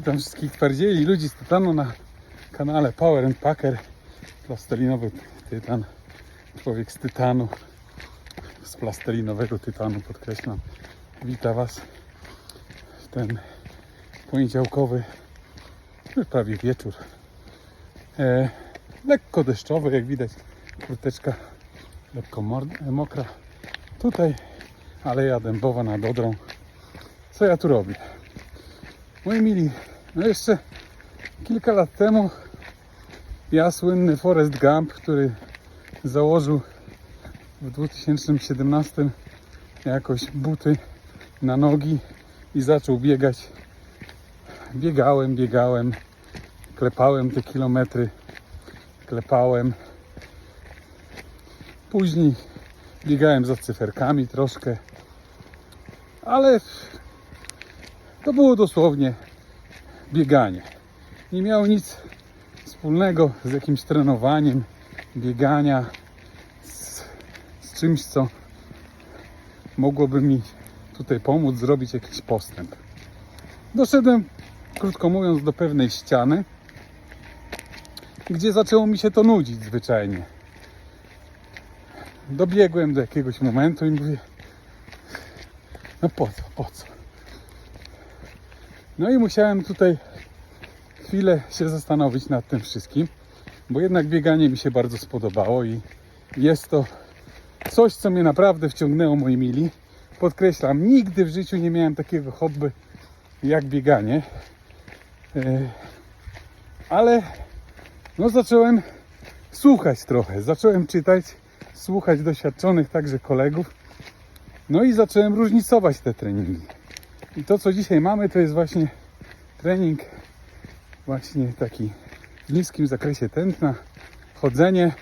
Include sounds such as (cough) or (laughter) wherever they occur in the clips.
Witam wszystkich twardzieli ludzi z Tytanu na kanale Power and Packer. Plastelinowy tytan. Człowiek z Tytanu. Z plastelinowego Tytanu podkreślam. Witam Was w ten poniedziałkowy, już prawie wieczór. E, lekko deszczowy, jak widać. Kurteczka lekko mokra. Tutaj Aleja Dębowa nad Odrą. Co ja tu robię? Moi mili, no jeszcze kilka lat temu ja słynny Forrest Gump, który założył w 2017 jakoś buty na nogi i zaczął biegać. Biegałem, biegałem, klepałem te kilometry, klepałem. Później biegałem za cyferkami troszkę, ale to było dosłownie bieganie. Nie miało nic wspólnego z jakimś trenowaniem, biegania, z, z czymś, co mogłoby mi tutaj pomóc zrobić jakiś postęp. Doszedłem, krótko mówiąc, do pewnej ściany, gdzie zaczęło mi się to nudzić zwyczajnie. Dobiegłem do jakiegoś momentu i mówię, no po co, po co? No i musiałem tutaj chwilę się zastanowić nad tym wszystkim, bo jednak bieganie mi się bardzo spodobało i jest to coś, co mnie naprawdę wciągnęło, moi mili. Podkreślam, nigdy w życiu nie miałem takiego hobby jak bieganie. E, Ale no zacząłem słuchać trochę, zacząłem czytać, słuchać doświadczonych także kolegów. No i zacząłem różnicować te treningi. I to, co dzisiaj mamy, to jest właśnie trening właśnie taki w niskim zakresie tętna, chodzenie.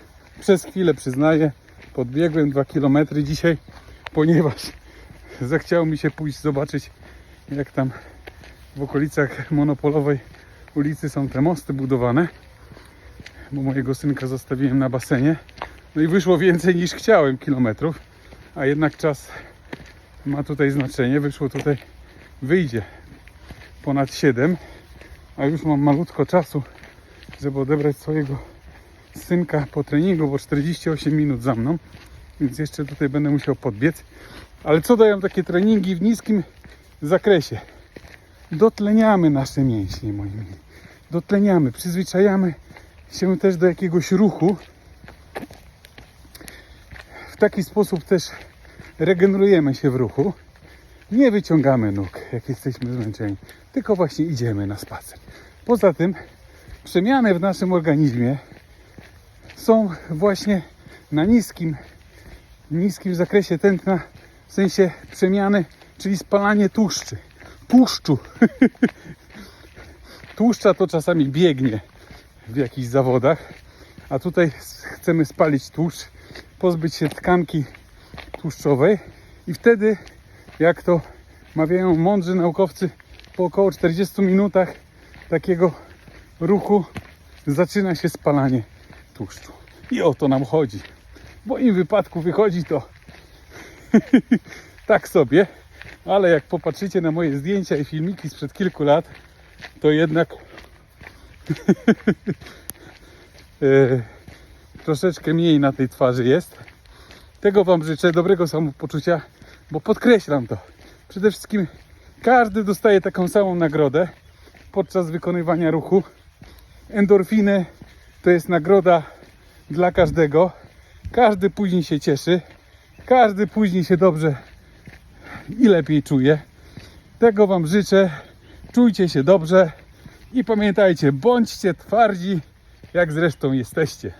Przez chwilę przyznaję, podbiegłem 2 km dzisiaj, ponieważ (laughs) zachciało mi się pójść zobaczyć, jak tam w okolicach monopolowej ulicy są te mosty budowane, bo mojego synka zostawiłem na basenie. No i wyszło więcej niż chciałem kilometrów, a jednak czas ma tutaj znaczenie. Wyszło tutaj, wyjdzie ponad 7, a już mam malutko czasu, żeby odebrać swojego synka po treningu, bo 48 minut za mną, więc jeszcze tutaj będę musiał podbiec. Ale co dają takie treningi w niskim zakresie? Dotleniamy nasze mięśnie, moi mili. Dotleniamy, przyzwyczajamy się też do jakiegoś ruchu. W taki sposób też regenerujemy się w ruchu. Nie wyciągamy nóg, jak jesteśmy zmęczeni, tylko właśnie idziemy na spacer. Poza tym przemiany w naszym organizmie są właśnie na niskim, niskim zakresie tętna, w sensie przemiany, czyli spalanie tłuszczy. Tłuszczu. (laughs) Tłuszcza to czasami biegnie w jakichś zawodach, a tutaj chcemy spalić tłuszcz, pozbyć się tkanki tłuszczowej i wtedy, jak to mawiają mądrzy naukowcy, po około 40 minutach takiego ruchu zaczyna się spalanie tłuszczu. I o to nam chodzi. W moim wypadku wychodzi to (laughs) tak sobie, ale jak popatrzycie na moje zdjęcia i filmiki sprzed kilku lat, to jednak (laughs) e, troszeczkę mniej na tej twarzy jest. Tego Wam życzę, dobrego samopoczucia, bo podkreślam to. Przede wszystkim każdy dostaje taką samą nagrodę podczas wykonywania ruchu. Endorfiny to jest nagroda dla każdego. Każdy później się cieszy. Każdy później się dobrze i lepiej czuje. Tego Wam życzę. Czujcie się dobrze i pamiętajcie, bądźcie twardzi, jak zresztą jesteście.